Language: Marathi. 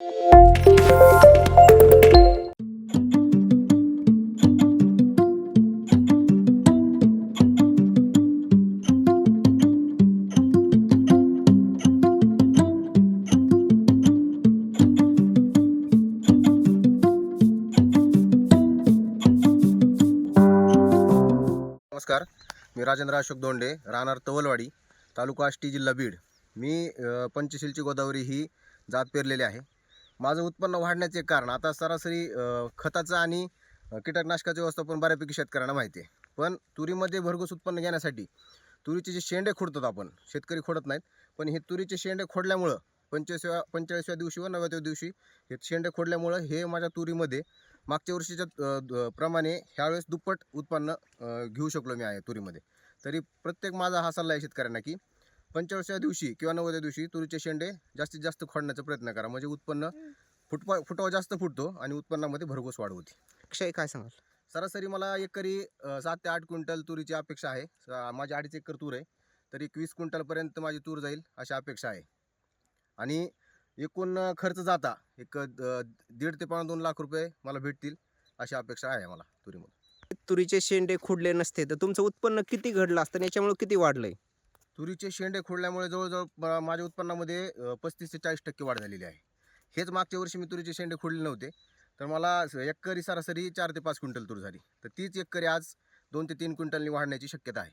नमस्कार मी राजेंद्र अशोक दोंडे राहणार तवलवाडी तालुका आष्टी जिल्हा बीड. मी पंचशीलची गोदावरी ही जात पेरलेली आहे. माझं उत्पन्न वाढण्याचे कारण. आता सरासरी खताचं आणि कीटकनाशकाचं व्यवस्थापन बऱ्यापैकी शेतकऱ्यांना माहिती आहे. पण तुरीमध्ये भरघोस उत्पन्न घेण्यासाठी तुरीचे जे शेंडे खोडतात आपण शेतकरी खोडत नाहीत पण हे तुरीचे शेंडे खोडल्यामुळं पंचवीसव्या पंचेचाळीसव्या दिवशी व नव्याव्या दिवशी हे शेंडे खोडल्यामुळं हे माझ्या तुरीमध्ये मागच्या वर्षीच्या द- प्रमाणे ह्यावेळेस दुप्पट उत्पन्न घेऊ शकलो मी आहे तुरीमध्ये. तरी प्रत्येक माझा हा सल्ला आहे शेतकऱ्यांना की पंचवर्षाच्या दिवशी किंवा नव्वदच्या दिवशी तुरीचे शेंडे जास्तीत जास्त खोडण्याचा प्रयत्न करा. म्हणजे उत्पन्न फुटवा फुटवा जास्त फुटतो आणि उत्पन्नामध्ये भरघोस वाढ होते. अक्षय काय सांगाल? सरासरी मला एकरी सात ते आठ क्विंटल तुरीची अपेक्षा आहे. माझी अडीच एकर तूर आहे. तरी एक वीस क्विंटलपर्यंत माझी तूर जाईल अशी अपेक्षा आहे. आणि एकूण खर्च जाता एक दीड ते पावणे दोन लाख रुपये मला भेटतील अशी अपेक्षा आहे मला तुरीमध्ये तुरीचे शेंडे खुडले नसते तर तुमचं उत्पन्न किती घडलं असतं आणि याच्यामुळे किती वाढलंय? तुरीचे शेंडे खोडल्यामुळे जवळजवळ माझ्या उत्पन्नामध्ये पस्तीस ते चाळीस टक्के वाढ झालेली आहे. हेच मागच्या वर्षी मी तुरीचे शेंडे खोडले नव्हते तर मला एकरी सरासरी चार ते पाच क्विंटल तूर झाली. तर तीच एकरी आज दोन ते तीन क्विंटलनी वाढण्याची शक्यता आहे.